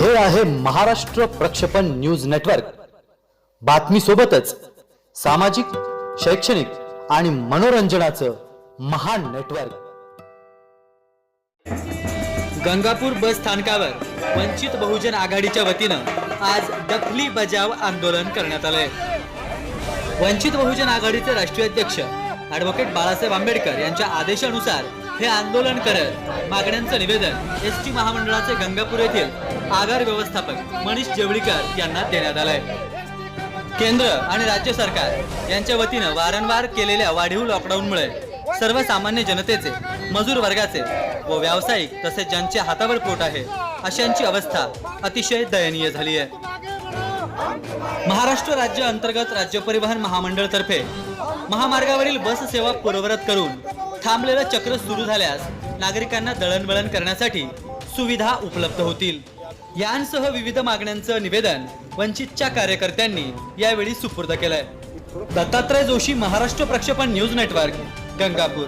हे आहे महाराष्ट्र प्रक्षेपण न्यूज नेटवर्क. बातमी सोबतच सामाजिक शैक्षणिक आणि मनोरंजनाचं महान नेटवर्क. गंगापूर बस स्थानकावर वंचित बहुजन आघाडीच्या वतीनं आज दखली बजाव आंदोलन करण्यात आलंय. वंचित बहुजन आघाडीचे राष्ट्रीय अध्यक्ष ॲडव्होकेट बाळासाहेब आंबेडकर यांच्या आदेशानुसार हे आंदोलन करत मागण्यांचं निवेदन एस टी महामंडळाचे गंगापूर येथील आगार व्यवस्थापक मनीष जेवळीकर यांना देण्यात आलंय. केंद्र आणि राज्य सरकार यांच्या वतीनं वारंवार केलेल्या वाढीव लॉकडाऊनमुळे सर्वसामान्य जनतेचे मजूर वर्गाचे व व्यावसायिक तसेच ज्यांच्या हातावर पोट आहे अशांची अवस्था अतिशय दयनीय झाली आहे. महाराष्ट्र राज्य अंतर्गत राज्य परिवहन महामंडळ तर्फे महामार्गावरील बस सेवा पूर्ववत करून थांबलेलं चक्र सुरू झाल्यास नागरिकांना दळणवळण करण्यासाठी सुविधा उपलब्ध होतील. यांसह विविध मागण्यांचं निवेदन वंचितच्या कार्यकर्त्यांनी यावेळी सुपूर्द केलंय. दत्तात्रय जोशी महाराष्ट्र प्रक्षेपण न्यूज नेटवर्क गंगापूर.